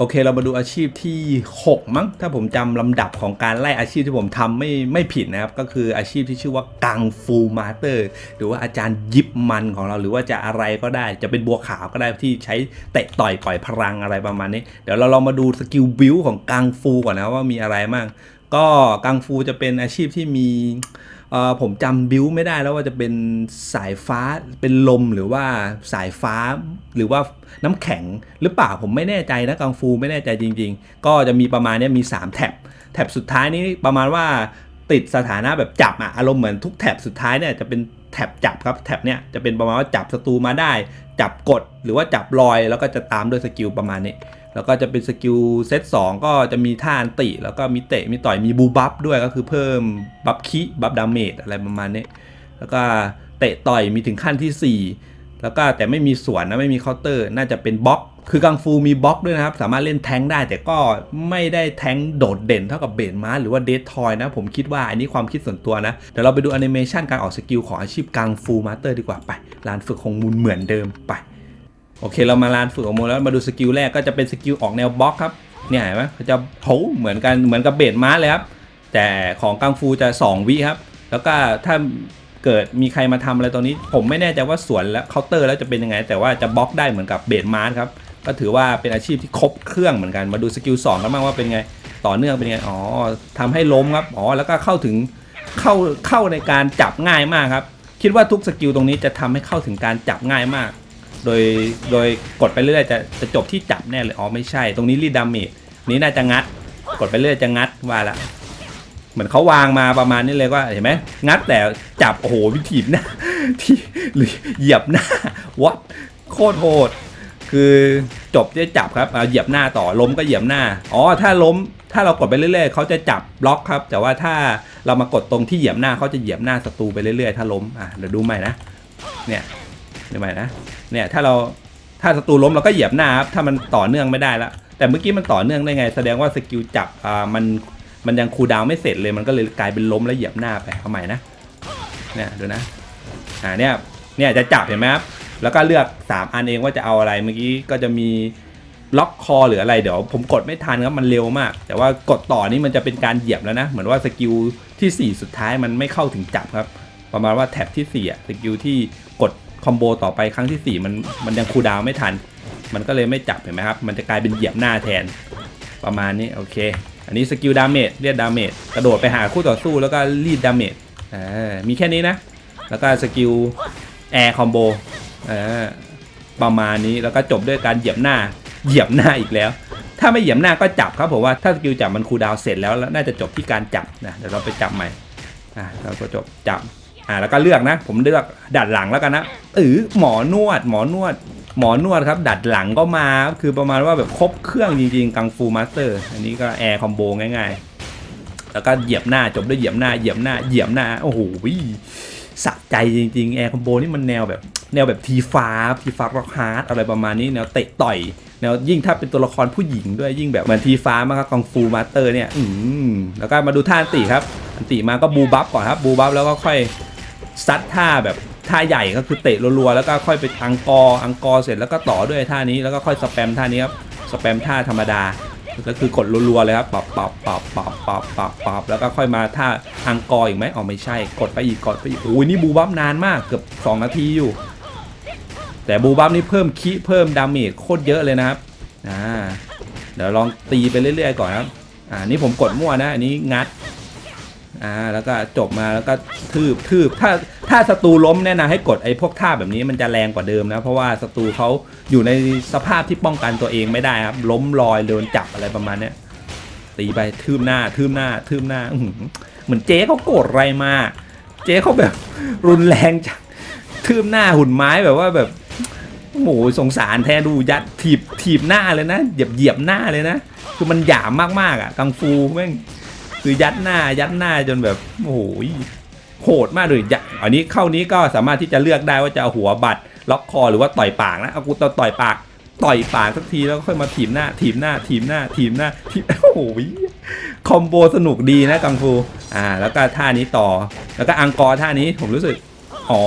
โอเคเรามาดูอาชีพที่ 6 มั้ง ถ้าผมจำลำดับของการไล่อาชีพที่ผมทำไม่ไม่ผิดนะครับ ก็คืออาชีพที่ชื่อว่ากังฟูมาสเตอร์ หรือว่าอาจารย์ยิบมันของเราหรือว่าจะอะไรก็ได้ จะเป็นบัวขาวก็ได้ที่ใช้เตะต่อยปล่อยพลังอะไรประมาณนี้ เดี๋ยวเราลองมาดูสกิลบิวของกังฟูก่อนนะว่ามีอะไรบ้างก็กังฟูจะเป็นอาชีพที่มี ผมจำบิวไม่ได้แล้วว่าจะเป็นสายฟ้าเป็นลมหรือว่าสายฟ้าหรือว่าน้ำแข็งหรือเปล่าผมไม่แน่ใจนะกังฟูไม่แน่ใจจริง ๆ ก็จะมีประมาณนี้มี 3 แท็บแท็บสุดท้ายนี้ประมาณว่าติดสถานะแบบจับอะอารมณ์เหมือนทุกแท็บสุดท้ายเนี่ยจะเป็นแท็บจับครับแท็บเนี่ยจะเป็นประมาณว่าจับศัตรูมาได้ จับกดหรือว่าจับลอยแล้วก็จะตามด้วยสกิลประมาณนี้ แล้วก็จะเป็นสกิลเซต2ก็จะมีท่าอันติ แล้วก็มีเตะมีต่อยมีบูบัฟด้วยก็คือเพิ่มบัฟคิบัฟดาเมจอะไรประมาณนี้แล้วก็เตะต่อยมีถึงขั้นที่ 4 แล้วก็แต่ไม่มีสวนนะไม่มีเคาน์เตอร์ น่าจะเป็นบล็อก คือกังฟูมีบล็อกด้วยนะครับ สามารถเล่นแทงได้แต่ก็ไม่ได้แทงโดดเด่นเท่ากับเบนมาหรือว่าเดททอยนะ ผมคิดว่าอันนี้ความคิดส่วนตัวนะเดี๋ยวเราไปดูแอนิเมชันการออกสกิลของอาชีพกังฟูมาสเตอร์ดีกว่าไปลานฝึกของมูลเหมือนเดิมไป โอเคเรามาลานฝึกออกมแล้วมาดูสกิลแรกก็จะเป็นสกิลออกแนวบล็อกครับเนี่ยเห็นไหมเขาจะโหเหมือนกันเหมือนกับเบดม้าเลยครับแต่ของกังฟูจะ 2 วิครับ แล้วก็ถ้าเกิดมีใครมาทำอะไรตรงนี้ ผมไม่แน่ใจว่าสวนและเคาน์เตอร์แล้วจะเป็นยังไง แต่ว่าจะบล็อกได้เหมือนกับเบดม้าครับก็ถือว่าเป็นอาชีพที่ครบเครื่องเหมือนกันมาดูสกิล2กันบ้างว่าเป็นไงต่อเนื่องเป็นไงอ๋อทำให้ล้มครับอ๋อแล้วก็เข้าถึงเข้าเข้าในการจับง่ายมากครับคิดว่าทุกสกิลตรงนี้จะทำให้เข้าถึงการจับง่ายมาก โดยโดยกดไปเรื่อยจะจะจบที่จับแน่เลยอ๋อไม่ใช่ ตรงนี้รีดดาเมจนี้น่าจะงัด กดไปเรื่อยจะงัดว่าละเหมือนเขาวางมาประมาณนี้เลยว่าเห็นไหมงัดแต่จับโอ้โหวิถีหน้าที่หรือเหยียบหน้าวัดโคตรโหดคือจบที่จับครับอ่าเหยียบหน้าต่อล้มก็เหยียบหน้าอ๋อถ้าล้มถ้าเรากดไปเรื่อยๆเขาจะจับบล็อกครับ แต่ว่าถ้าเรามากดตรงที่เหยียบหน้าเขาจะเหยียบหน้าศัตรูไปเรื่อยๆถ้าล้มอะเดี๋ยวดูใหม่นะเนี่ยดูใหม่นะ เนี่ยถ้าเราถ้าศัตรูล้มเราก็เหยียบหน้าครับถ้ามันต่อเนื่องไม่ได้ละแต่เมื่อกี้มันต่อเนื่องได้ไง แสดงว่าสกิลจับอ่ามันมันยังคูดาวไม่เสร็จเลยมันก็เลยกลายเป็นล้มแล้วเหยียบหน้าไปเอาใหม่นะเนี่ยดูนะอ่าเนี่ยเนี่ยจะจับเห็นไหมครับแล้วก็เลือก 3 อันเองว่าจะเอาอะไรเมื่อกี้ก็จะมีล็อกคอหรืออะไรเดี๋ยวผมกดไม่ทันครับมันเร็วมาก แต่ว่ากดต่อนี่มันจะเป็นการเหยียบแล้วนะ เหมือนว่าสกิลทีสี่4 สุดท้ายมันไม่เข้าถึงจับครับ ประมาณว่าแท็บที่4อะสกิลที่กด คอมโบต่อไปครั้งที่4มันมันยังคูดาวไม่ทัน มันก็เลยไม่จับเห็นไหมครับ มันจะกลายเป็นเหยียบหน้าแทนประมาณนี้โอเค อันนี้สกิลดาเมจเรียกดาเมจกระโดดไปหาคู่ต่อสู้แล้วก็รีดดาเมจอ่ามีแค่นี้นะ แล้วก็สกิลแอร์คอมโบอ่าประมาณนี้แล้วก็จบด้วยการเหยียบหน้าเหยียบหน้าอีกแล้ว ถ้าไม่เหยียบหน้าก็จับครับผมว่าถ้าสกิลจับมันคูดาวเสร็จแล้วแล้วน่าจะจบที่การจับนะเดี๋ยวเราไปจับใหม่อ่าเราก็จบจับ อ่าแล้วก็เลือกนะ ผมเลือกดัดหลังแล้วกันนะเออหมอนวด หมอนวด หมอนวดครับ ดัดหลังก็มาคือประมาณว่าแบบครบเครื่องจริงๆกังฟูมาสเตอร์อันนี้ก็แอร์คอมโบง่ายๆ แล้วก็เหยียบหน้าจบด้วยเหยียบหน้าเหยียบหน้าเหยียบหน้าโอ้โหสะใจจริงๆแอร์คอมโบนี่มันแนวแบบแนวแบบทีฟ้าทีฟ้าร็อกฮาร์ดอะไรประมาณนี้แนวเตะต่อยแนวยิ่งถ้าเป็นตัวละครผู้หญิงด้วยยิ่งแบบเหมือนทีฟ้ามากครับกังฟูมาสเตอร์เนี่ย อืมแล้วก็มาดูท่าอันติครับ อันติมาก็บูบัฟก่อนครับบูบัฟแล้วก็ค่อย ซัดท่าแบบท่าใหญ่ก็คือเตะรัวๆแล้วก็ค่อยไปอังกอร์อังกอร์เสร็จแล้วก็ต่อด้วยท่านี้แล้วก็ค่อยสแปมท่านี้ครับสแปมท่าธรรมดาก็คือกดรัวๆเลยครับปับปับปับปับปับปับปับแล้วก็ค่อยมาท่าอังกอร์อีกไหมอ๋อไม่ใช่ กดไปอีกกดไปอีกโอ้ยนี่บูบัฟนานมากเกือบ2นาทีอยู่ แต่บูบัฟนี่เพิ่มคิเพิ่มดาเมจโคตรเยอะเลยนะครับอ่าเดี๋ยวลองตีไปเรื่อยๆก่อนครับอ่านี่ผมกดมั่วนะอันนี้งัด อ่าแล้วก็จบมาแล้วก็ทืบทืบถ้าถ้าศัตรูล้มแน่นะให้กดไอ้พวกท่าแบบนี้มันจะแรงกว่าเดิมนะเพราะว่าศัตรูเขาอยู่ในสภาพที่ป้องกันตัวเองไม่ได้ครับล้มลอยโดนจับอะไรประมาณเนี้ยตีไปทืบหน้าทืบหน้าทืบหน้าเหมือนเจ๊เขาโกรธอะไรมา เจ๊เขาแบบรุนแรงจังทืบหน้าหุ่นไม้แบบว่าแบบโหสงสารแทนดูยัดถีบถีบหน้าเลยนะเหยียบเหยียบหน้าเลยนะ คือมันหยามมากๆอะกังฟูแม่ง คือยัดหน้ายัดหน้าจนแบบโอ้โหโหดมากเลยยัดอันนี้เข้านี้ก็สามารถที่จะเลือกได้ว่าจะเอาหัวบัตรล็อกคอหรือว่าต่อยปากนะเอากูต่อต่อยปากต่อยปากสักทีแล้วค่อยมาถีบหน้าถีบหน้าถีบหน้าถีบหน้าถีบโอ้โหคอมโบสนุกดีนะกังฟูอ่า แล้วก็ท่านี้ต่อ แล้วก็อังกอร์ท่านี้ผมรู้สึกอ๋อ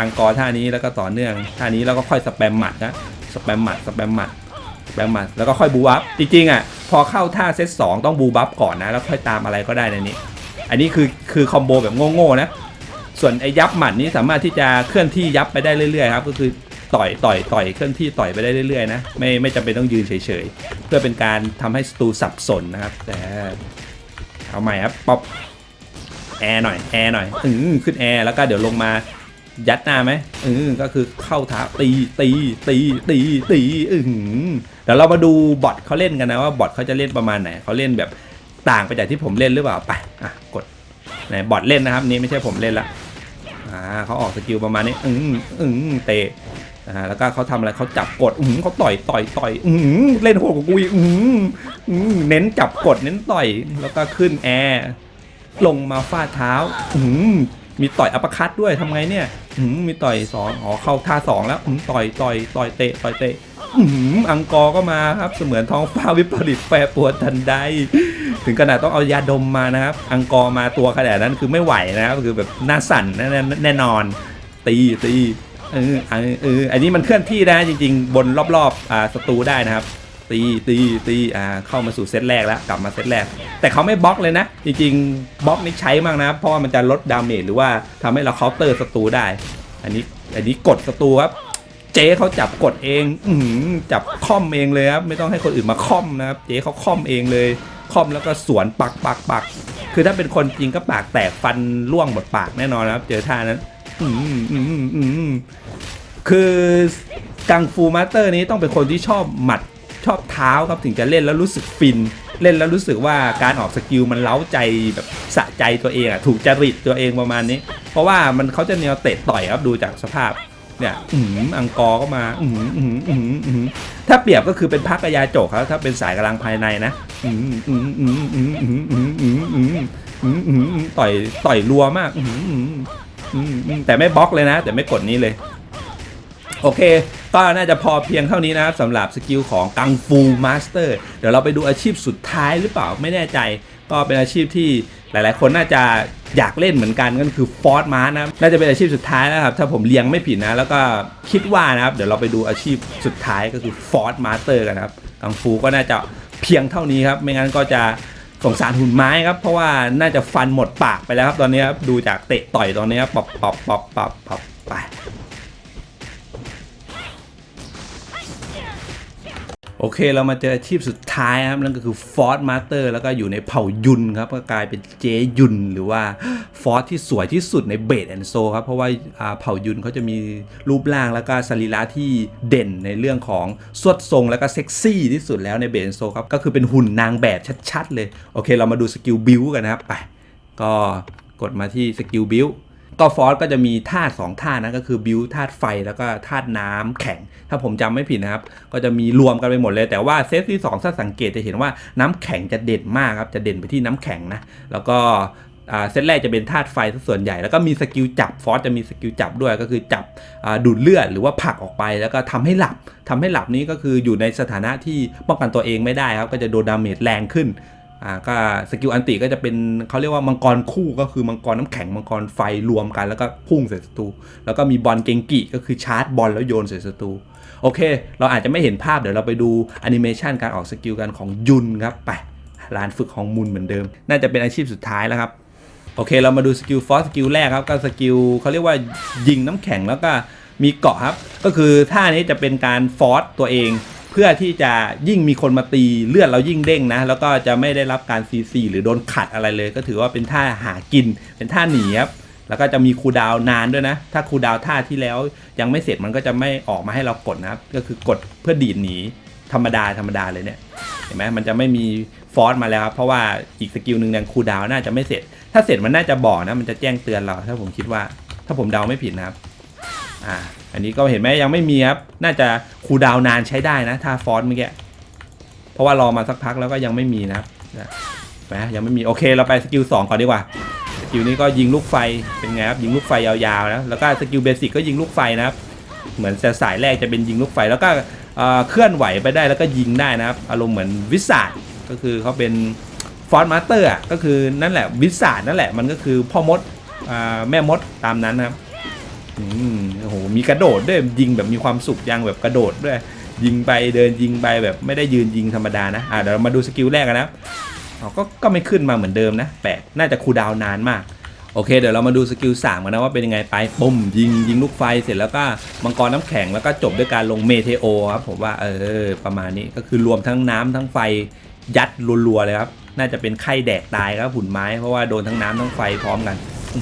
อังกอร์ท่านี้แล้วก็ต่อเนื่องท่านี้แล้วก็ค่อยสแปมหมัดนะสแปมหมัดสแปมหมัด แบงค์มัดแล้วก็ค่อยบูบัฟจริงๆอะพอเข้าท่าเซตสองต้องบูบัฟก่อนนะ แล้วค่อยตามอะไรก็ได้ในนี้ อันนี้คือคือคอมโบแบบโง่ๆนะ ส่วนไอ้ยับหมัดนี้สามารถที่จะเคลื่อนที่ยับไปได้เรื่อยๆครับก็คือต่อยต่อยต่อยเคลื่อนที่ต่อยไปได้เรื่อยๆนะไม่ไม่จำเป็นต้องยืนเฉยๆ เพื่อเป็นการทำให้ศัตรูสับสนนะครับ แต่เอาใหม่ครับป๊อปแอร์หน่อยแอร์หน่อยอืขึ้นแอร์แล้วก็เดี๋ยวลงมา ยัดหน้าไหมอือก็คือเข้าเท้าตีตีตีตีตีอือหือเดี๋ยวเรามาดูบอทเขาเล่นกันนะว่าบอทเขาจะเล่นประมาณไหนเขาเล่นแบบต่างไปจากที่ผมเล่นหรือเปล่าไปอะกดไหนบอทเล่นนะครับนี่ไม่ใช่ผมเล่นละอ่าเขาออกสกิลประมาณนี้อืมอืมเตะอ่าแล้วก็เขาทำอะไรเขาจับกดอืมเขาต่อยต่อยต่อยอืมเล่นโหดกว่ากูอีกอืมอืมเน้นจับกดเน้นต่อยแล้วก็ขึ้นแอร์ลงมาฟาดเท้าอืม มีต่อยอัปคัตด้วยทำไงเนี่ยมีต่อยสองอ๋อเข้าท่าสองแล้วต่อยต่อยต่อยเตะต่อยเตะอังกอร์ก็มาครับเสมือนท้องฟ้าวิปริตแปรปรวนทันใด ถึงขนาดต้องเอายาดมมานะครับ อังกอร์มาตัวขนาดนั้นคือไม่ไหวนะครับคือแบบหน้าสั่นแน่นอน ตีตีเออเออเอออันนี้มันเคลื่อนที่นะจริง ๆ บนรอบๆอ่าศัตรูได้นะครับ ตีตีตีอ่าเข้ามาสู่เซตแรกแล้วกลับมาเซตแรก แต่เขาไม่บล็อกเลยนะ จริงๆบล็อกนี่ใช้มากนะ เพราะว่ามันจะลดดาเมจหรือว่าทำให้เราเคาน์เตอร์ศัตรูได้ อันนี้อันนี้กดศัตรูครับ เจ๊เขาจับกดเอง อืจับค่อมเองเลยครับไม่ต้องให้คนอื่นมาค่อมนะครับเจ๊เขาค่อมเองเลยค่อมแล้วก็สวนปักปักปักคือถ้าเป็นคนจริงก็ปากแตกฟันร่วงหมดปากแน่นอนนะครับ เจอท่านั้นอืมอืมอืมคือกังฟูมาสเตอร์นี้ต้องเป็นคนที่ชอบหมัด ชอบเท้าครับถึงจะเล่นแล้วรู้สึกฟิน เล่นแล้วรู้สึกว่าการออกสกิลมันเล้าใจแบบสะใจตัวเองอะถูกจริตตัวเองประมาณนี้ เพราะว่ามันเขาจะแนวเตะต่อยครับดูจากสภาพเนี่ยอืมอังกอร์ก็มาอืมอืมอืมอืมถ้าเปรียบก็คือเป็นพักกยาโจกครับถ้าเป็นสายกำลังภายในนะอืมอืมอืมอืมอืมอืมอืมอืมอืมอืมต่อยต่อยรัวมากอืมอืมอืมอืมแต่ไม่บล็อกเลยนะ แต่ไม่กดนี้เลย โอเค ก็น่าจะพอเพียงเท่านี้นะครับสำหรับสกิลของกังฟูมาสเตอร์เดี๋ยวเราไปดูอาชีพสุดท้ายหรือเปล่าไม่แน่ใจ ก็เป็นอาชีพที่หลาย ๆ คนน่าจะอยากเล่นเหมือนกันก็คือฟอร์ m มาร์นะน่าจะเป็นอาชีพสุดท้ายนะครับ ถ้าผมเลี้ยงไม่ผิดนะ แล้วก็คิดว่านะครับ เดี๋ยวเราไปดูอาชีพสุดท้ายก็คือฟอร์ m มาสเตอร์กันครับกังฟูก็น่าจะเพียงเท่านี้ครับ ไม่งั้นก็จะสงสารหุ่นไม้ครับ เพราะว่าน่าจะฟันหมดปากไปแล้วครับตอนนี้ครับดูจากเตะต่อยตอนนี้ครับปอบปอบปอบปอบปอบ อเคเรามาเจออาชีพสุดท้ายครับนั่นก็คือฟอร์ m มาสเตอร์แล้วก็อยู่ในเผ่ายุนครับก็กลายเป็นเจยุนหรือว่าฟอร์ดที่สวยที่สุดในเบดแอนโซครับเพราะว่าอ่าเผ่ายุนเขาจะมีรูปร่างแล้วก็สรีระที่เด่นในเรื่องของสวดทรงแล้วก็เซ็กซี่ที่สุดแล้วในเบดแอนโซครับก็คือเป็นหุ่นนางแบบชัดๆเลย โอเค เรามาดูสกิลบิวกันนะครับไปก็กดมาที่สกิลบิว ก็ฟอสก็จะมีธาตุสองธาตุนะก็คือบิวธาตุไฟแล้วก็ธาตุน้ำแข็ง ถ้าผมจำไม่ผิดนะครับ ก็จะมีรวมกันไปหมดเลย แต่ว่าเซตที่2ถ้าสังเกตจะเห็นว่าน้ำแข็งจะเด่นมากครับ จะเด่นไปที่น้ำแข็งนะ แล้วก็เซตแรกจะเป็นธาตุไฟส่วนใหญ่ แล้วก็มีสกิลจับฟอสจะมีสกิลจับด้วยก็คือจับดูดเลือดหรือว่าผลักออกไป แล้วก็ทำให้หลับทำให้หลับนี้ก็คืออยู่ในสถานะที่ป้องกันตัวเองไม่ได้ครับ ก็จะโดนดาเมจแรงขึ้น อ่าก็สกิลอันติก็จะเป็นเขาเรียกว่ามังกรคู่ก็คือมังกรน้ำแข็งมังกรไฟรวมกัน แล้วก็พุ่งใส่ศัตรูแล้วก็มีบอลเกงกิก็คือชาร์จบอลแล้วโยนใส่ศัตรูโอเค เราอาจจะไม่เห็นภาพเดี๋ยวเราไปดูแอนิเมชันการออกสกิลกันของยุนครับไปลานฝึกของมุนเหมือนเดิม น่าจะเป็นอาชีพสุดท้ายแล้วครับโอเค เรามาดูสกิลฟอสสกิลแรกครับก็สกิลเขาเรียกว่ายิงน้ำแข็งแล้วก็มีเกาะครับ ก็คือท่านี้จะเป็นการฟอสตัวเอง พื่อที่จะยิ่งมีคนมาตีเลือดเรายิ่งเด้งนะ แล้วก็จะไม่ได้รับการซีซีหรือโดนขัดอะไรเลย ก็ถือว่าเป็นท่าหากิน เป็นท่าหนีครับแล้วก็จะมีคูดาวนานด้วยนะ ถ้าคูดาวท่าที่แล้วยังไม่เสร็จมันก็จะไม่ออกมาให้เรากดนะครับ ก็คือกดเพื่อดีดหนีธรรมดาธรรมดาเลยเนี่ยเห็นไหมมันจะไม่มีฟอสมาแล้วครับเพราะว่าอีกสกิลหนึ่งยังคูดาวน์น่าจะไม่เสร็จ ถ้าเสร็จมันน่าจะบอกนะ มันจะแจ้งเตือนเรา ถ้าผมคิดว่า ถ้าผมเดาไม่ผิดนะครับ อ่า อันนี้ก็เห็นไหมยังไม่มีครับ น่าจะคูดาวนานใช้ได้นะถ้าฟอนต์เมื่อกี้ เพราะว่ารอมาสักพักแล้วก็ยังไม่มีนะครับนะยังไม่มีโอเคเราไปสกิลสองก่อนดีกว่าสกิลนี้ก็ยิงลูกไฟเป็นไงครับยิงลูกไฟยาวๆนะแล้วก็สกิลเบสิกก็ยิงลูกไฟนะครับเหมือนสายแรกจะเป็นยิงลูกไฟแล้วก็เคลื่อนไหวไปได้แล้วก็ยิงได้นะครับอารมณ์เหมือนวิสาดก็คือเขาเป็นฟอนต์มาสเตอร์ก็คือนั่นแหละวิสาดนั่นแหละมันก็คือพ่อมดอแม่มดตามนั้นนะครับอืม หมีกระโดดด้วยยิงแบบมีความสุขยังแบบกระโดดด้วยยิงไปเดินยิงไปแบบไม่ได้ยืนยิงธรรมดานะอ่าเดี๋ยวเรามาดูสกิลแรกกันนะครับอ๋อก็ก็ไม่ขึ้นมาเหมือนเดิมนะแปลกน่าจะคูดาวนานมากโอเคเดี๋ยวเรามาดูสกิล3กันนะว่าเป็นยังไงไปปุ่มยิงยิงลูกไฟเสร็จแล้วก็มังกรน้ำแข็งแล้วก็จบด้วยการลงเมเทโอครับผมว่าเออประมาณนี้ก็คือรวมทั้งน้ำทั้งไฟยัดรัวๆเลยครับน่าจะเป็นไข้แดกตายครับหุ่นไม้เพราะว่าโดนทั้งน้ำทั้งไฟพร้อมกันอื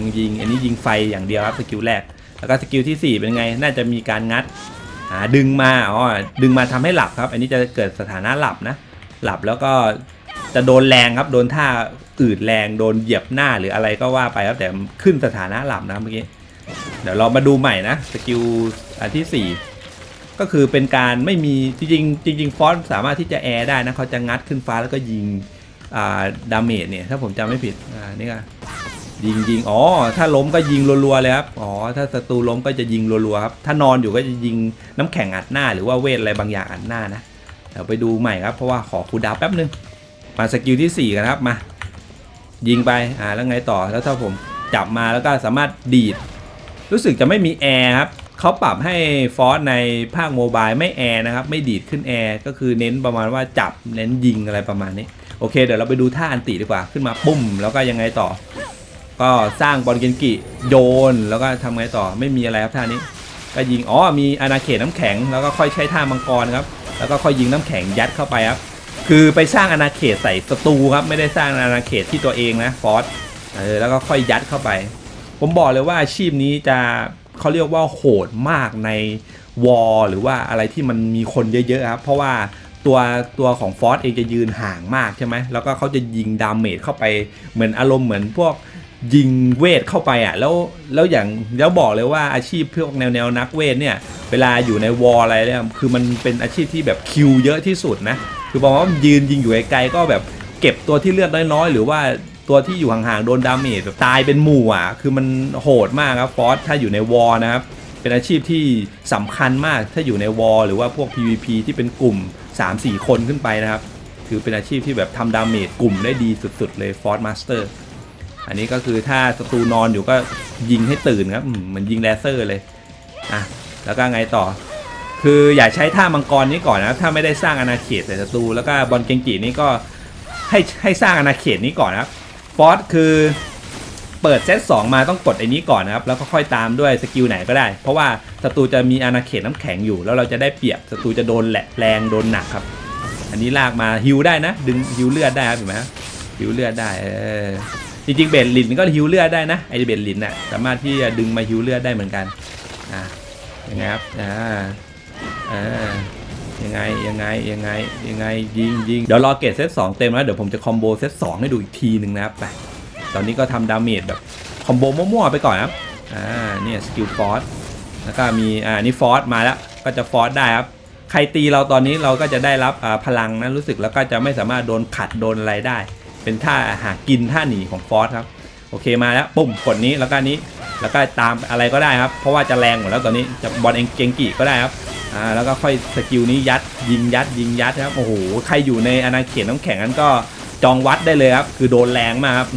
มยิงอันนี้ยิงไฟอย่างเดียวครับสกิลแรก แล้วก็สกิลที่ 4 เป็นไง น่าจะมีการงัดอ่าดึงมา อ๋อ ดึงมาทำให้หลับครับ อันนี้จะเกิดสถานะหลับนะ หลับแล้วก็จะโดนแรงครับ โดนท่าอืดแรง โดนเหยียบหน้าหรืออะไรก็ว่าไปครับ แต่ขึ้นสถานะหลับนะเมื่อกี้ เดี๋ยวเรามาดูใหม่นะ สกิลอันที่ 4 ก็คือเป็นการไม่มีจริงจริงฟอนต์สามารถที่จะแอร์ได้นะ เขาจะงัดขึ้นฟ้าแล้วก็ยิงอ่าดาเมจเนี่ย ถ้าผมจำไม่ผิด อ่า นี่ก็ ยิงยิงอ๋อ ถ้าล้มก็ยิงรัวๆเลยครับ อ๋อ ถ้าศัตรูล้มก็จะยิงรัวๆครับ ถ้านอนอยู่ก็จะยิงน้ำแข็งอัดหน้า หรือว่าเวทอะไรบางอย่างอัดหน้านะ เดี๋ยวไปดูใหม่ครับ เพราะว่าขอคูดาวแป๊บนึง มาสกิลที่ 4 กันครับ มา ยิงไป อ่า แล้วไงต่อ แล้วถ้าผมจับมาแล้วก็สามารถดีด รู้สึกจะไม่มีแอร์ครับเขาปรับให้ฟอสในภาคโมบายไม่แอร์นะครับ ไม่ดีดขึ้นแอร์ ก็คือเน้นประมาณว่าจับ เน้นยิงอะไรประมาณนี้ โอเค เดี๋ยวเราไปดูท่าอันติดีกว่า ขึ้นมาปุ้มแล้วก็ยังไงต่อ ก็สร้างบอลเกนกิโยนแล้วก็ทำไงต่อไม่มีอะไรครับท่านี้ ก็ยิงอ๋อมีอาณาเขตน้ำแข็ง แล้วก็ค่อยใช้ท่ามังกรครับแล้วก็ค่อยยิงน้ำแข็งยัดเข้าไปครับคือไปสร้างอาณาเขตใส่ศัตรูครับไม่ได้สร้างอาณาเขตที่ตัวเองนะฟอสเออแล้วก็ค่อยยัดเข้าไป ผมบอกเลยว่าอาชีพนี้จะเขาเรียกว่าโหดมากในวอลหรือว่าอะไรที่มันมีคนเยอะๆครับเพราะว่าตัวตัวของฟอสเองจะยืนห่างมากใช่ไหมแล้วก็เขาจะยิงดาเมจเข้าไปเหมือนอารมณ์เหมือนพวก ยิงเวทเข้าไปอะแล้วแล้วอย่างแล้วบอกเลยว่าอาชีพพวกแนวแนวนักเวทเนี่ยเวลาอยู่ในวอลอะไรเนี่ยคือมันเป็นอาชีพที่แบบคิวเยอะที่สุดนะคือบอกว่ายืนยิงอยู่ไกลๆก็แบบเก็บตัวที่เลือดน้อยๆหรือว่าตัวที่อยู่ห่างๆโดนดาเมจแบบตายเป็นหมู่อะคือมันโหดมากครับฟอสถ้าอยู่ในวอลนะครับเป็นอาชีพที่สำคัญมากถ้าอยู่ในวอลหรือว่าพวก PVP ที่เป็นกลุ่ม 3-4 คนขึ้นไปนะครับ คือเป็นอาชีพที่แบบทำดาเมจกลุ่มได้ดีสุดๆเลยฟอสมาสเตอร์ อันนี้ก็คือถ้าศัตรูนอนอยู่ก็ยิงให้ตื่นครับเหมือนยิงแลเซอร์เลยอะแล้วก็ไงต่อ คืออย่าใช้ท่ามังกรนี้ก่อนนะถ้าไม่ได้สร้างอาณาเขตใส่ศัตรูแล้วก็บอลเกงกีนี่ก็ให้ให้สร้างอาณาเขตนี้ก่อนนะครับฟอสคือเปิดเซต2มาต้องกดไอ้นี้ก่อนนะครับแล้วก็ค่อยตามด้วยสกิลไหนก็ได้ เพราะว่าศัตรูจะมีอาณาเขตน้ำแข็งอยู่ แล้วเราจะได้เปรียบศัตรูจะโดนแหละแรงโดนหนักครับ อันนี้ลากมาฮิวได้นะ ดึงฮิวเลือดได้ครับเห็นไหมฮิวเลือดได้เออ จริงๆเบดลินก็ฮิวเลือดได้นะไอเบดลินน่ะสามารถที่จะดึงมาฮิวเลือดได้เหมือนกันอ่ายังไงครับอ่าอ่ายังไงยังไงยังไงยังไงยิงยิงเดี๋ยวรอเกตเซตสองเต็มแล้วเดี๋ยวผมจะคอมโบเซตสองให้ดูอีกทีหนึ่งนะครับไปตอนนี้ก็ทำดาเมจแบบคอมโบมั่วๆไปก่อนครับอ่าเนี่ยสกิลฟอร์สแล้วก็มีอ่านี่ฟอร์สมาแล้วก็จะฟอร์สได้ครับใครตีเราตอนนี้เราก็จะได้รับพลังนะรู้สึกแล้วก็จะไม่สามารถโดนขัดโดนอะไรได้ เป็นท่าหากินท่าหนีของฟอสครับโอเคมาแล้วปุ่มกดนี้แล้วก็นี้แล้วก็ตามอะไรก็ได้ครับ เพราะว่าจะแรงหมดแล้วตอนนี้จะบอลเองเกงกิก็ได้ครับอ่าแล้วก็ค่อยสกิลนี้ยัดยิงยัดยิงยัดครับโอ้โหใครอยู่ในอาณาเขตน้ำแข็งนั้นก็จองวัดได้เลยครับ คือโดนแรงมากครับ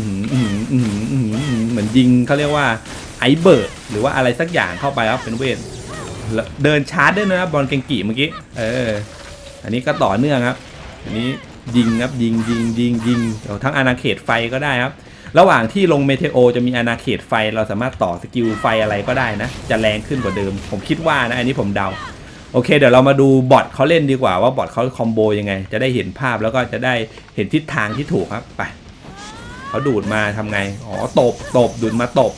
เหมือนยิงเขาเรียกว่าไอเบิร์ดหรือว่าอะไรสักอย่างเข้าไปครับเป็นเวทเดินชาร์จด้วยนะครับบอลเกงกีเมื่อกี้เอออันนี้ก็ต่อเนื่องครับ อันนี้ ยิงครับยิงยิงยิงยิงทั้งอาณาเขตไฟก็ได้ครับ ระหว่างที่ลงเมเทโอจะมีอาณาเขตไฟ เราสามารถต่อสกิลไฟอะไรก็ได้นะ จะแรงขึ้นกว่าเดิม ผมคิดว่านะ อันนี้ผมเดา โอเค เดี๋ยวเรามาดูบอทเขาเล่นดีกว่าว่าบอทเขาคอมโบยังไง จะได้เห็นภาพแล้วก็จะได้เห็นทิศทางที่ถูกครับไปเขาดูดมาทำไง อ๋อ ตบ ตบ ดูดมาตบ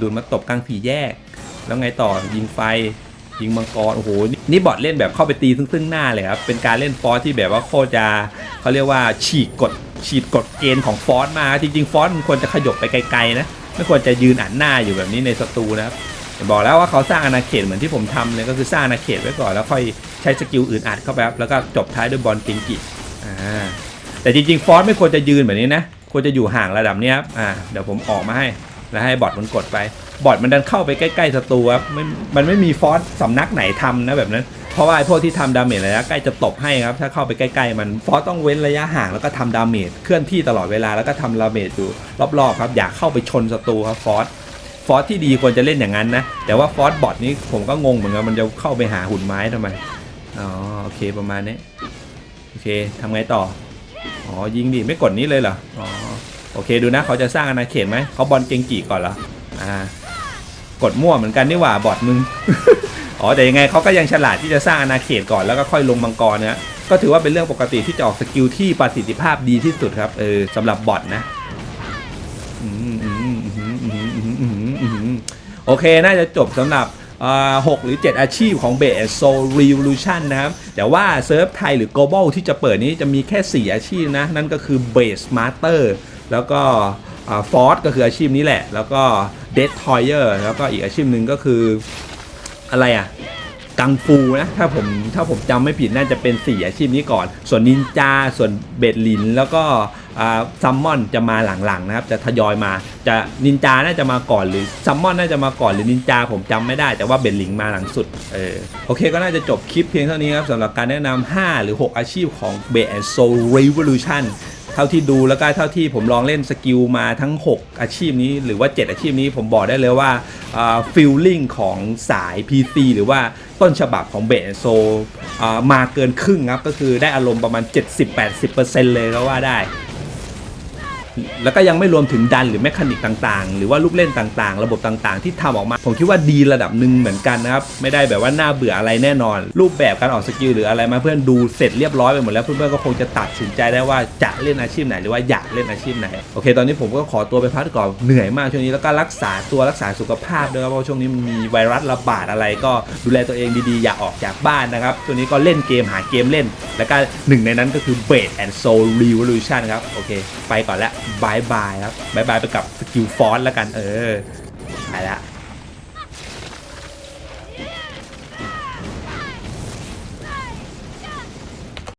ดูดมาตบกลางสี่แยก แล้วไงต่อ ยิงไฟ ยิงมังกรโอ้โหนี่บอทเล่นแบบเข้าไปตีซึ่งซึ่งหน้าเลยครับเป็นการเล่นฟอสที่แบบว่าโคจะเขาเรียกว่าฉีกกฎฉีดกฎเกณฑ์ของฟอสมาจริงๆฟอสมันควรจะขยบไปไกลๆนะไม่ควรจะยืนอันหน้าอยู่แบบนี้ในสตูนะครับบอกแล้วว่าเขาสร้างอาณาเขตเหมือนที่ผมทำเลยก็คือสร้างอาณาเขตไว้ก่อนแล้วค่อยใช้สกิลอื่นอัดเข้าไปครับแล้วก็จบท้ายด้วยบอลกิงกิอ่าแต่จริงๆฟอสไม่ควรจะยืนแบบนี้นะควรจะอยู่ห่างระดับนี้ครับอ่าเดี๋ยวผมออกมาให้ แล้วให้บอทมันกดไป บอทมันดันเข้าไปใกล้ๆศัตรูครับม่มันไม่มีฟอสสำนักไหนทำนะแบบนั้น เพราะว่าไอ้พวกที่ทำดาเมจระยะใกล้จะตบให้ครับ ถ้าเข้าไปใกล้ๆ มันฟอสต้องเว้นระยะห่างแล้วก็ทำดาเมจเคลื่อนที่ตลอดเวลาแล้วก็ทำดาเมจอยู่รอบๆครับ อยากเข้าไปชนศัตรูครับฟอสฟอสที่ดีควรจะเล่นอย่างนั้นนะ แต่ว่าฟอสบอทนี้ผมก็งงเหมือนกันมันจะเข้าไปหาหุ่นไม้ทำไม อ๋อโอเคประมาณนี้ โอเคทำไงต่อ อ๋อยิงดิไม่กดนี้เลยเหรอ อ๋อ โอเคดูนะเขาจะสร้างอาณาเขตไหมเขาบอลเกงกีก่อนเหรอ่ากดมั่วเหมือนกันนี่หว่าบอดมึงอ๋อแต่ยังไงเขาก็ยังฉลาดที่จะสร้างอาณาเขตก่อนแล้วก็ค่อยลงมังกรนะก็ถือว่าเป็นเรื่องปกติที่จะออกสกิลที่ประสิทธิภาพดีที่สุดครับเออสำหรับบอดนะโอเค น่าจะจบสำหรับหกหรือ 7 อาชีพของเบสโซรีวิลูชันนะครับ แต่ว่าเซิร์ฟไทยหรือ global ที่จะเปิดนี้จะมีแค่ 4 อาชีพนะ นั่นก็คือเบสมาสเตอร์ แล้วก็ฟอร์ e ก็คืออาชีพนี้แหละ แล้วก็ Dead Toyer แล้วก็อีกอาชีพหนึ่งก็คืออะไรอะกังฟูนะถ้าผมถ้าผมจำไม่ผิดน่าจะเป็น 4 อาชีพนี้ก่อน ส่วนนินจา ส่วนเบดลิน แล้วก็ซัมมอนจะมาหลังๆนะครับ จะทยอยมาจะนินจาน่าจะมาก่อนหรือซัมมอนน่าจะมาก่อนหรือนินจาผมจำไม่ได้แต่ว่าเบดลิงมาหลังสุดเออโอเคก็น่าจะจบคลิปเพียงเท่านี้ครับสำหรับการแนะนำ5หรือ 6 อาชีพของ b a s Soul Revolution เท่าที่ดูแล้วก็เท่าที่ผมลองเล่นสกิลมาทั้ง 6 อาชีพนี้หรือว่า 7 อาชีพนี้ผมบอกได้เลยว่าฟิลลิ่งของสาย PC หรือว่าต้นฉบับของเบสโซมาเกินครึ่งครับ ก็คือได้อารมณ์ประมาณ 70-80%เลยก็ว่าได้ แล้วก็ยังไม่รวมถึงดันหรือแมคานิกต่างๆ หรือว่าลูกเล่นต่างๆ ระบบต่างๆ ที่ทำออกมา ผมคิดว่าดีระดับหนึ่งเหมือนกันนะครับ ไม่ได้แบบว่าน่าเบื่ออะไรแน่นอน รูปแบบการออกสกิลหรืออะไรมาเพื่อนดูเสร็จเรียบร้อยไปหมดแล้วเพื่อนๆก็คงจะตัดสินใจได้ว่าจะเล่นอาชีพไหนหรือว่าอยากเล่นอาชีพไหนโอเค ตอนนี้ผมก็ขอตัวไปพักก่อนเหนื่อยมากช่วงนี้แล้วก็รักษาตัวรักษาสุขภาพด้วยครับเพราะช่วงนี้มันมีไวรัสระบาดอะไรก็ดูแลตัวเองดีๆ อย่าออกจากบ้านนะครับช่วงนี้ก็เล่นเกมหาเกมเล่น แล้วก็หนึ่งในนั้นก็คือ b a d and Soul Revolution ครับโอเค ไปก่อนแล้วบายบายครับบายบายไปกับสกิลฟอนต์แล้วกันเออไปละ